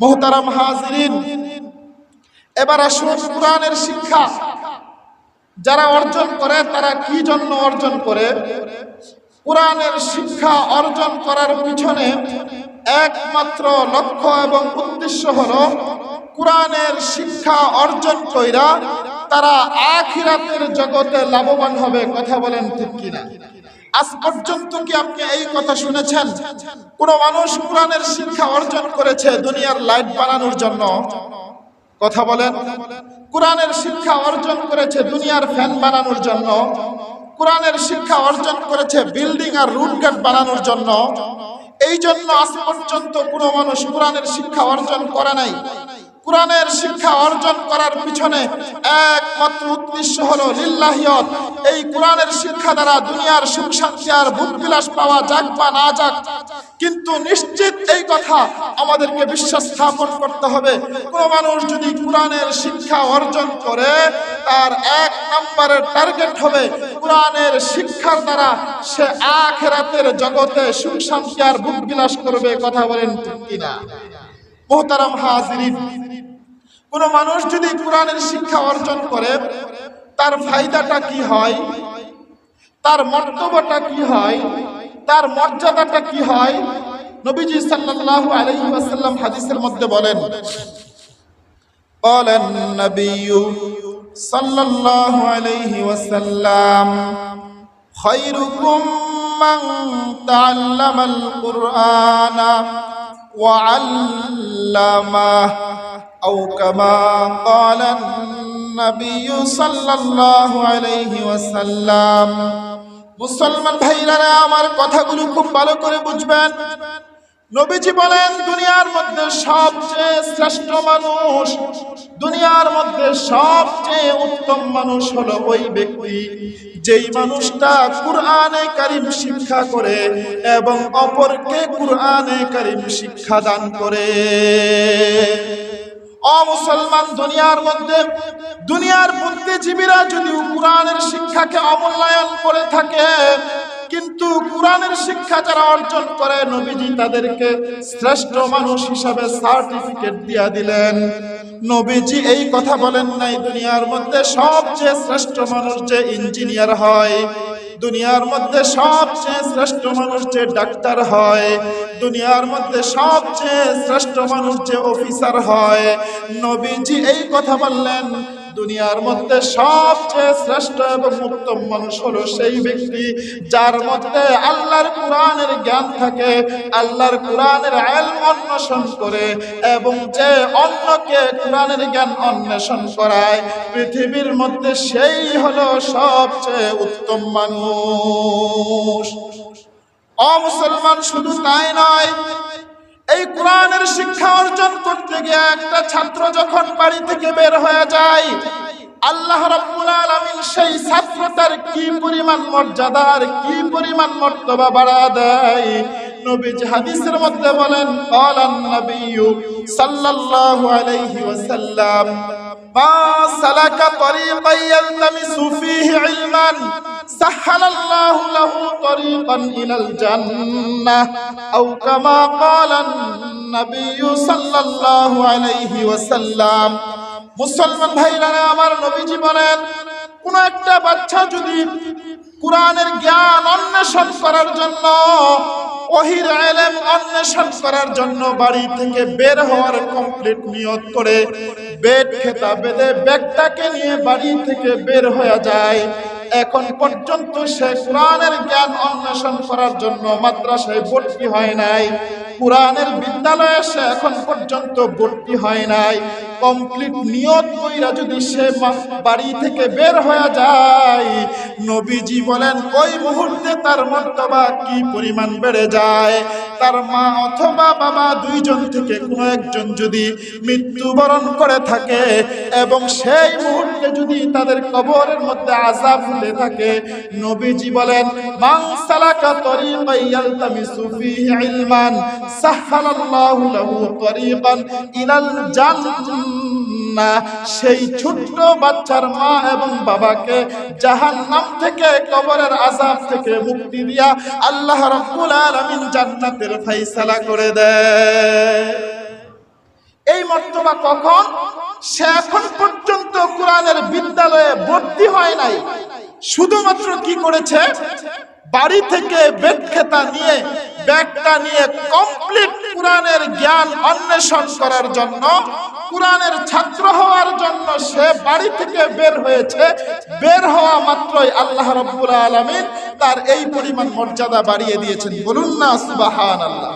মোহতারাম হাজরিন। এবার আসুন কোরআনের শিক্ষা। যারা অর্জন করে, তারা কি জন্য অর্জন করে? কোরআনের শিক্ষা অর্জন করার পিছনে একমাত্র লক্ষ্য এবং উদ্দেশ্য হলো কোরআনের শিক্ষা অর্জন কইরা তারা আখিরাতের জগতে লাভবান হবে, কথা বলেন ঠিক কিনা? আজ পর্যন্ত কি আপনি এই কথা শুনেছেন? কোন মানুষ কোরআনের শিক্ষা অর্জন করেছে দুনিয়ার লাইট বানানোর জন্য? কথা বলেন। কোরআনের শিক্ষা অর্জন করেছে দুনিয়ার ফ্যান বানানোর জন্য? কোরআনের শিক্ষা অর্জন করেছে বিল্ডিং আর রুট গেট বানানোর জন্য? এই জন্য আজ পর্যন্ত কোনো মানুষ কোরআনের শিক্ষা অর্জন করে নাই। কোরআনের শিক্ষা অর্জন করার পিছনে একমাত্র উদ্দেশ্য হলো লিল্লাহিয়ত। এই কোরআনের শিক্ষা দ্বারা দুনিয়ার সুখ শান্তি আর ভূত বিলাস পাওয়া যাক বা না যাক, কিন্তু নিশ্চিত এই কথা আমাদেরকে বিশ্বাস স্থাপন করতে হবে। কোন মানুষ যদি কোরআনের শিক্ষা অর্জন করে, তার এক নম্বরের টার্গেট হবে কোরআনের শিক্ষার দ্বারা সে আখেরাতের জগতে সুখ শান্তি আর ভূত বিলাস করবে, কথা বলেন কিনা? মোহতারাম হাজিরিন। কোন মানুষ যদি কোরআনের শিক্ষা অর্জন করে, তার ফায়দাটা কি হয়? তার মর্তব্যটা কি হয়? তার মর্যাদাটা কি হয়? নবীজি সাল্লাল্লাহু আলাইহি ওয়াসাল্লাম হাদিসের মধ্যে বলেন বলেন নবী সাল্লাল্লাহু আলাইহি ওয়াসাল্লাম, খায়রুকুম মান তাআল্লামাল কুরআনা। وعلمه أو كما قال النبي صلى الله عليه وسلم মুসলমান ভাইরা আমার কথাগুলো খুব ভালো করে বুঝবেন নবীজি বলেন, দুনিয়ার মধ্যে সবচেয়ে শ্রেষ্ঠ মানুষ, দুনিয়ার মধ্যে সবচেয়ে উত্তম মানুষ হলো ওই ব্যক্তি যেই মানুষটা কুরআনে কারিম শিক্ষা করে এবং অপরকে কুরআনে কারিম শিক্ষা দান করে। অমুসলমান দুনিয়ার মধ্যে দুনিয়ার বুদ্ধিজীবীরা যদি কোরআনের শিক্ষাকে অমূল্যায়ন করে থাকে কিন্তু কোরআনের শিক্ষা যারা অর্জন করে, নবীজি তাদেরকে শ্রেষ্ঠ মানুষ হিসাবে সার্টিফিকেট দিয়া দিলেন। নবীজি এই কথা বলেন নাই, দুনিয়ার মধ্যে সবচেয়ে শ্রেষ্ঠ মানুষ যে ইঞ্জিনিয়ার হয়, দুনিয়ার মধ্যে সবচেয়ে শ্রেষ্ঠ মানুষ যে ডাক্তার হয়, দুনিয়ার মধ্যে সবচেয়ে শ্রেষ্ঠ মানুষ যে অফিসার হয়। নবীজি এই কথা বললেন দুনিয়ার মধ্যে সবচেয়ে শ্রেষ্ঠ এবং উত্তম মানুষ হলো সেই ব্যক্তি যার মধ্যে আল্লাহর কোরআনের জ্ঞান থাকে, আল্লাহর কোরআনের আইল অন্বেষণ করে এবং যে অন্যকে কোরআনের জ্ঞান অন্বেষণ করায়, পৃথিবীর মধ্যে সেই হলো সবচেয়ে উত্তম মানুষ। অমুসলমান শুধু তাই নয় এই কোরআনের শিক্ষা অর্জন করতে গিয়ে একটা ছাত্র যখন বাড়ি থেকে বের হয়ে যায়, আল্লাহ রাব্বুল আলামিন সেই ছাত্রটার কি পরিমাণ মর্যাদা আর কি পরিমাণ মর্তবা বাড়া দেয়? নবীজি হাদিসের মধ্যে বলেন ক্বালান নবিয়্যু সাল্লাল্লাহু আলাইহি ওয়াসাল্লাম। মা সালাকা তরিকান ইয়ালতামিসু ফীহি ইলমান سهل الله له طريقا إلى الجنة أو كما قال النبي صلى الله عليه وسلم মুসলমান ভাইরা আমার নবীজি বলেন কোন একটা বাচ্চা যদি কোরআনের জ্ঞান অন্বেষণ করার জন্য ওহির এলেম অন্বেষণ করার জন্য বাড়ি থেকে বের হওয়ার কমপ্লিট নিয়ত করে বেড খেতা বেঁধে ব্যাগটাকে নিয়ে বাড়ি থেকে বের হয়ে যায়। এখন পর্যন্ত সে কোরআনের জ্ঞান অন্বেষণ করার জন্য মাদ্রাসায় ভর্তি হয় নাই। কোরআনের বিদ্যালয়ে সে এখন পর্যন্ত ভর্তি হয় নাই। কমপ্লিট নিয়ত কইরা যদি সে বাড়ি থেকে বের হয়ে যায়, নবীজি বলেন, ওই মুহূর্তে তার মর্তবা কি পরিমাণ বেড়ে যায়? তার মা অথবা বাবা দুইজন থেকে কোনো একজন যদি মৃত্যুবরণ করে থাকে এবং সেই মুহূর্তে যদি তাদের কবরের মধ্যে আজাব হতে থাকে, নবীজি বলেন মাংসালাকা তরিকান ইয়ালতামিসু ফীহি ইলমান সাহহালাল্লাহু লাহু তরিকান ইলাল জান্নাহ সেই ছোট্ট বাচ্চার মা এবং বাবাকে জাহান নাম থেকে, কবরের আযাব থেকে মুক্তি দিয়া আল্লাহ রাব্বুল আলামিন জান্নাতের ফয়সালা করে দেয়। এই মর্তবা কখন? সে এখন পর্যন্ত কোরআনের বিদ্যালয়ে ভর্তি হয় নাই। শুধুমাত্র কি করেছে? বাড়ি থেকে বেগ খেতা নিয়ে ব্যাগটা নিয়ে কমপ্লিট কোরআনের জ্ঞান অন্বেষণ করার জন্য, কোরআনের ছাত্র হওয়ার জন্য সে বাড়ি থেকে বের হয়েছে। বের হওয়া মাত্রই আল্লাহ রব্বুল আলমিন তার এই পরিমাণ মর্যাদা বাড়িয়ে দিয়েছেন। বলুন না সুবাহান আল্লাহ